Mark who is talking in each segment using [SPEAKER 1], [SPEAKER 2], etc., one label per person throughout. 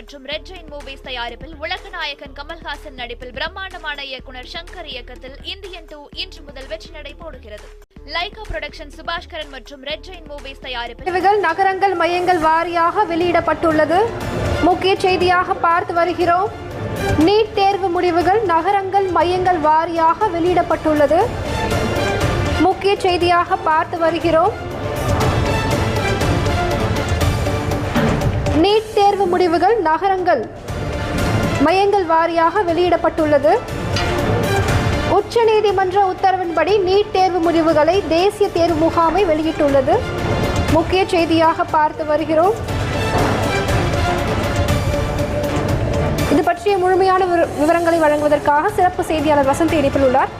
[SPEAKER 1] மற்றும் red Jain movies தயாரிப்பில் உலகநாயகன் கமல்ஹாசன் நடிப்பில் பிரம்மாண்டமான இயக்குனர் சங்கர் இயக்கத்தில் இந்தியன் டூ இன்று முதல் வெற்றி நடை போடுகிறது. லைகா புரொடக்ஷன் சுபாஷ்கரன் மற்றும் ரெட் ஜெயின் மூவிஸ் தயாரிப்பில்
[SPEAKER 2] நகரங்கள் மையங்கள் வாரியாக வெளியிடப்பட்டுள்ளது. முக்கிய செய்தியாக பார்த்து வருகிறோம். நீட் தேர்வு முடிவுகள் நகரங்கள் மையங்கள் வாரியாக வெளியிடப்பட்டுள்ளது. முக்கிய செய்தியாக பார்த்து வருகிறோம். நீட் தேர்வு முடிவுகள் நகரங்கள் மையங்கள் வாரியாக வெளியிடப்பட்டுள்ளது. உச்சநீதிமன்ற உத்தரவின்படி நீட் தேர்வு முடிவுகளை தேசிய தேர்வு முகாமை வெளியிட்டுள்ளது. முக்கிய செய்தியாக பார்த்து வருகிறோம். இது பற்றிய முழுமையான விவரங்களை வழங்குவதற்காக சிறப்பு செய்தியாளர் வசந்த் இணைப்பில் உள்ளார்.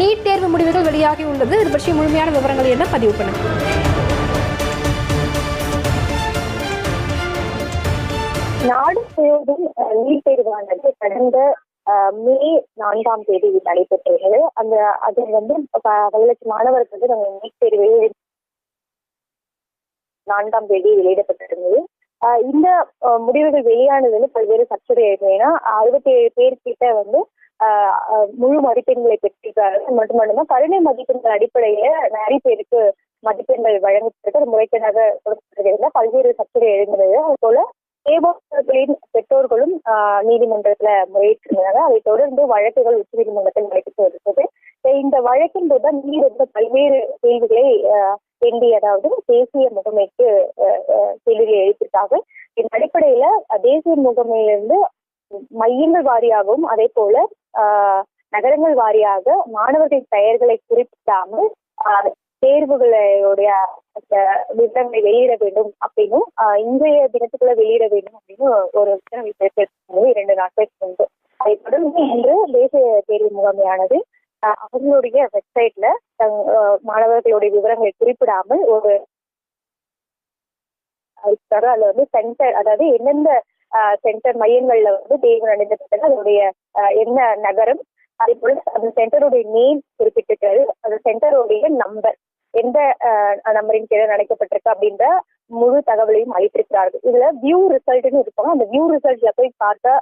[SPEAKER 2] நீட் தேர்வு முடிவுகள் வெளியாகி உள்ளது இது பற்றிய முழுமையான விவரங்கள் என்ன பதிவு பண்ணுங்கள்
[SPEAKER 3] நாடு முழுவதும் நீட் தேர்வானது கடந்த மே நான்காம் தேதி நடைபெற்றது அந்த அதில் வந்து பல லட்சம் மாணவர்கள் வந்து நாங்கள் நீட் தேர்வு நான்காம் தேதி வெளியிடப்பட்டிருந்தது. இந்த முடிவுகள் முடிவுகள் வந்து பல்வேறு சர்ச்சை ஏன்னா அறுபத்தி ஏழு பேர் கிட்ட வந்து முழு மதிப்பெண்களை பெற்றிருக்கார்கள். மட்டுமல்லாம கருணை மதிப்பெண்கள் அடிப்படையில நிறைய பேருக்கு மதிப்பெண்கள் வழங்கப்பட்டு முறைகேடாக கொடுக்கப்பட்டிருக்கிறது பல்வேறு சர்ச்சை எழுந்தது அது போல தேவாலயங்களின் பெற்றோர்களும் ஆஹ், நீதிமன்றத்துல முறையிட்டிருந்தாங்க அதை தொடர்ந்து வழக்குகள் உச்சநீதிமன்றத்தில் நடைபெற்று வருகிறது. இந்த வழக்கின் போது நீதிமன்ற பல்வேறு கேள்விகளை ஆஹ், அதாவது தேசிய முகமைக்கு கேள்விகளை எழுப்பியிருக்காங்க. இதன் அடிப்படையில தேசிய முகமையிலிருந்து மையங்கள் வாரியாகவும் அதே போல ஆஹ், நகரங்கள் வாரியாக மாணவர்களின் பெயர்களை குறிப்பிடாமல் ஆஹ், தேர்வுகளுடைய விவரங்களை வெளியிட வேண்டும் அப்படின்னும் ஆஹ், இன்றைய தினத்துக்குள்ள வெளியிட வேண்டும் அப்படின்னு ஒரு உத்தரவை பிறப்பித்திருந்தது இரண்டு நாட்களுக்கு முன்பு. அதை தொடர்ந்து இன்று தேசிய தேர்வு முகமையானது அவங்களுடைய வெப்சைட்ல தங் மாணவர்களுடைய விவரங்களை குறிப்பிடாமல் ஒரு அதுல வந்து சென்டர் அதாவது எந்தெந்த சென்டர் மையங்கள்ல வந்து தேர்வு நடந்தது அதனுடைய என்ன நகரம் அதே போல அந்த சென்டருடைய நேம் குறிப்பிட்டிருக்கிறது அந்த சென்டருடைய நம்பர் எந்த நம்பரின் கீழே நடக்கப்பட்டிருக்கு அப்படின்ற முழு தகவலையும் அளித்திருக்கிறார்கள். இதுல வியூ ரிசல்ட்னு இருப்பாங்க. அந்த வியூ ரிசல்ட்ல போய் பார்த்தா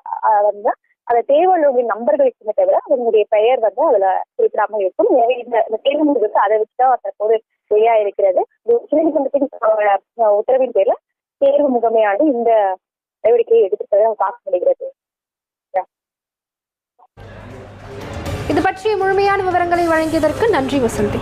[SPEAKER 3] வந்து அந்த தேர்வுகளுடைய நம்பர்கள் இருக்குமே தவிர அதனுடைய பெயர் வந்து அதுல குறிப்பிடாமல் இருக்கும். எனவே இந்த தேர்வு முடிவுக்கு அதை வச்சுதான் தற்போது வெளியா இருக்கிறது. உச்சநீதிமன்றத்தின் உத்தரவின் பேர்ல தேர்வு முகமையான இந்த நடவடிக்கையை எடுத்திருப்பதை பார்க்க முடிகிறது.
[SPEAKER 2] இது பற்றிய முழுமையான விவரங்களை வழங்கியதற்கு நன்றி வசந்தி.